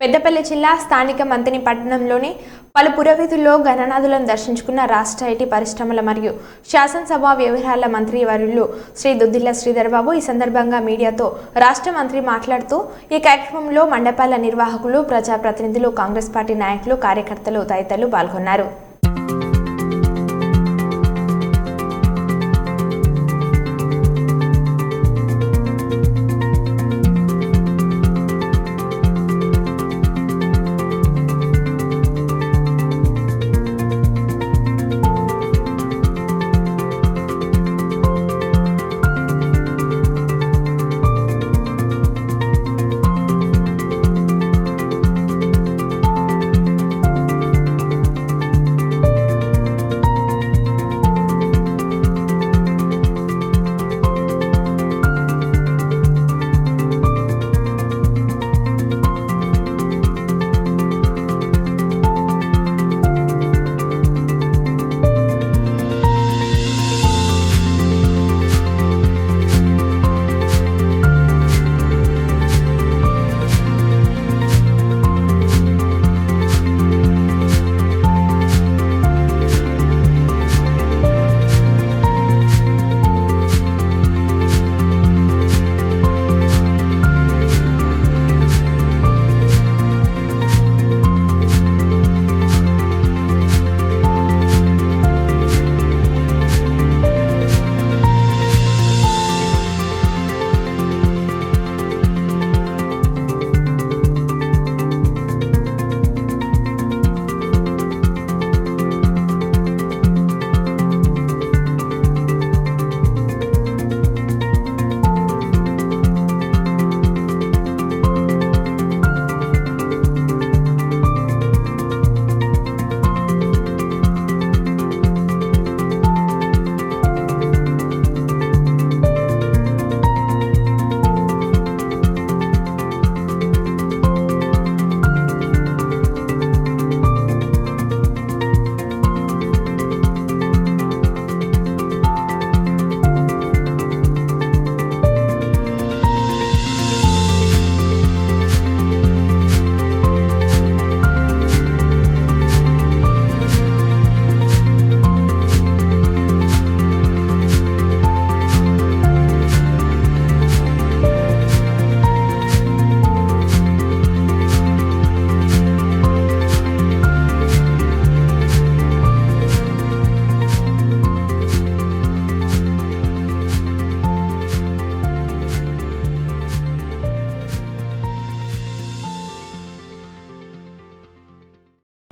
పెద్దపల్లి జిల్లా స్థానిక మంతిని పట్టణంలోని పలు పురవీధుల్లో గణనాథులను దర్శించుకున్న రాష్ట్ర ఐటీ పరిశ్రమల మరియు శాసనసభ వ్యవహారాల మంత్రి వర్యులు శ్రీ దుద్దిల్ల శ్రీధర్బాబు ఈ సందర్భంగా మీడియాతో రాష్ట్ర మంత్రి మాట్లాడుతూ ఈ కార్యక్రమంలో మండపాల నిర్వాహకులు ప్రజాప్రతినిధులు కాంగ్రెస్ పార్టీ నాయకులు కార్యకర్తలు తదితరులు పాల్గొన్నారు.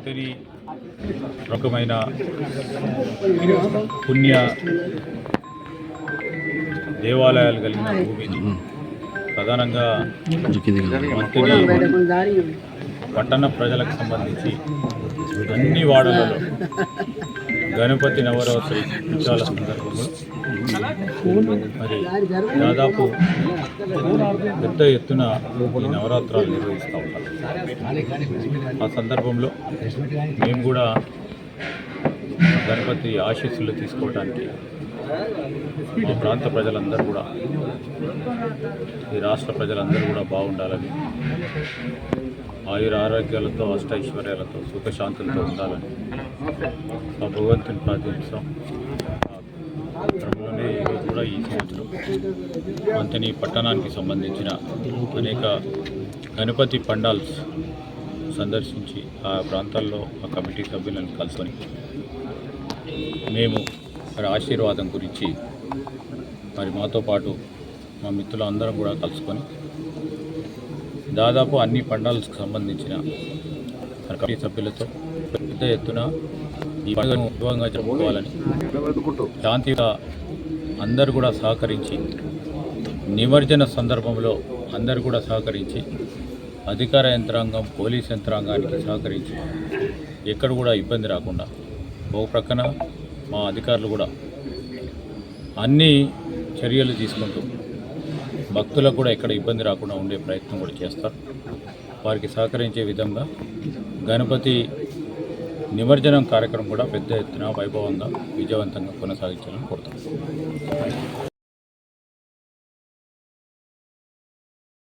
తిని రకమైన పుణ్య దేవాలయాలు కలిగిన భూమి. ప్రధానంగా మంత్రి పట్టణ ప్రజలకు సంబంధించి అన్ని వాడలలో గణపతి నవరాత్రి ఉత్సవాల సందర్భంలో మరి దాదాపు పెద్ద ఎత్తున ఈ నవరాత్రాలు నిర్వహిస్తూ ఉంటారు. ఆ సందర్భంలో మేము కూడా గణపతి ఆశీస్సులు తీసుకోవడానికి మా ప్రాంత ప్రజలందరూ కూడా ఈ రాష్ట్ర ప్రజలందరూ కూడా బాగుండాలని ఆయుర ఆరోగ్యాలతో అష్టైశ్వర్యాలతో సుఖశాంతులతో ఉండాలని మా భగవంతుని ప్రార్థిస్తాం ఆ క్రమంలోనే ఈరోజు కూడా ఈ సంవత్సరం మంతని పట్టణానికి సంబంధించిన అనేక గణపతి పండాల్స్ సందర్శించి ఆ ప్రాంతాల్లో ఆ కమిటీ సభ్యులను కలుసుకొని మేము మరి ఆశీర్వాదం గురించి మరి మాతో పాటు మా మిత్రులు అందరం కూడా కలుసుకొని దాదాపు అన్ని పండాలకు సంబంధించిన కమిటీ సభ్యులతో పెద్ద ఎత్తున ఈ పండుగను వైభవంగా జరుపుకోవాలని శాంతిగా అందరు కూడా సహకరించి నిమజ్జన సందర్భంలో అందరు కూడా సహకరించి అధికార యంత్రాంగం పోలీస్ యంత్రాంగానికి సహకరించి ఎక్కడ కూడా ఇబ్బంది రాకుండా ఒక ప్రక్కన మా అధికారులు కూడా అన్ని చర్యలు తీసుకుంటూ భక్తులకు కూడా ఎక్కడ ఇబ్బంది రాకుండా ఉండే ప్రయత్నం కూడా చేస్తారు. వారికి సహకరించే విధంగా గణపతి నిమజ్జనం కార్యక్రమం కూడా పెద్ద ఎత్తున వైభవంగా విజయవంతంగా కొనసాగించాలని కోరుతున్నాం.